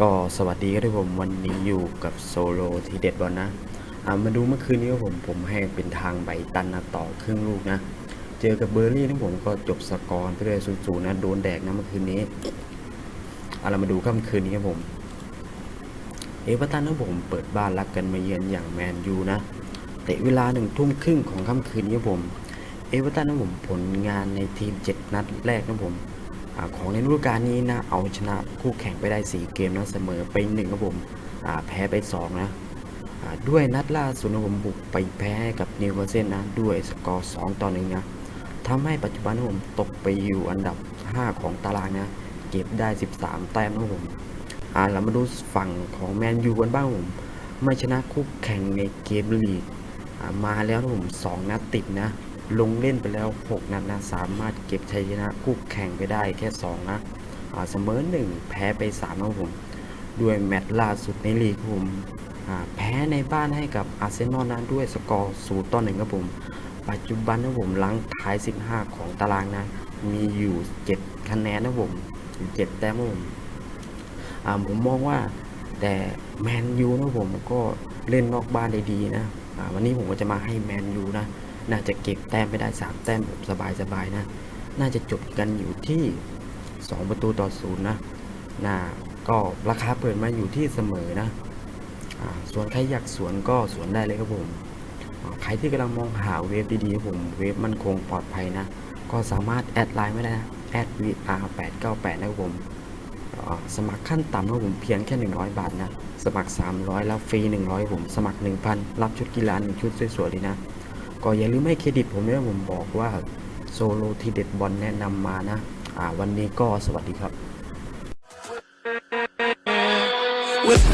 ก็สวัสดีครับผมวันนี้อยู่กับโซโลทีเด็ดบอลนะอ่ามาดูเมื่อคืนนี้ครับผมผมให้เป็นทางใบตันนะต่อครึ่งลูกนะ เจอกับเบอร์ลี่นะผมก็จบสกอร์ไปเลยสูๆนะโดนแดกนะเมื่อคืนนี้เอาเรามาดูค่ำคืนนี้ครับผม เอเวอร์ตันนะผมเปิดบ้านรับกันมาเยือนอย่างแมนยูนะเตะเวลาหนึ่งทุ่มครึ่งของค่ำคืนนี้ครับผม เอเวอร์ตันนะผมผลงานในทีม 7 นัดแรกนะผม ของในฤดูกาลนี้นะเอาชนะคู่แข่งไปได้ 4 เกมนะเสมอไป1ครับผมแพ้ไป 2 นะด้วยนัดล่าสุดนะผมบุกไปแพ้กับนิวคาสเซิลนะด้วยสกอร์2ต่อ1นะทำให้ปัจจุบันผมตกไปอยู่อันดับ 5 ของตารางนะเก็บได้ 13 แต้มนะผมอ่าเรามาดูฝั่งของแมนยูกันบ้างผมไม่ชนะคู่แข่งในเกมลีกมาแล้วนะผมสองนัดติดนะ ลงเล่นไปแล้ว 6 นัดนะ สามารถเก็บชัยชนะคู่แข่งไปได้แค่ 2 นะเสมอ 1 แพ้ไป3ครับผม ด้วยแมตช์ล่าสุดในลีกผมแพ้ในบ้านให้กับอาร์เซนอลนะด้วยสกอร์0ต่อ1ครับผม ปัจจุบันนะผมลังท้าย 15 ของตารางนะ มีอยู่ 7 คะแนนนะผม7แต้มผมผมมองว่าแต่แมนยูนะผมก็เล่นนอกบ้านได้ดีนะวันนี้ผมก็จะมาให้แมนยูนะ น่าจะเก็บแต้มไปได้ 3 แต้มแบบสบายๆนะ น่าจะจบกันอยู่ที่ 2 ประตูต่อศูนย์นะน่าก็ราคาเปิดมาอยู่ที่เสมอนะอส่วนใครอยากสวนก็สวนได้เลยครับผม ใครที่กำลังมองหาเวฟดีๆครับผมเวฟมันคงปลอดภัยนะ ก็สามารถแอดไลน์ไม่ได้นะแอด VR898 นะครับผมสมัครขั้นต่ำนะผมเพียงแค่ 100 บาทนะ สมัคร 300 แล้วฟรี 100 ผม สมัคร 1,000 รับชุดกีฬา1ชุดสวยๆเลยนะ ก็อย่าลืมให้เครดิตผมด้วยผมบอกว่าโซโลทีเด็ดบอลแนะนำมานะ อ่า วันนี้ก็สวัสดีครับ With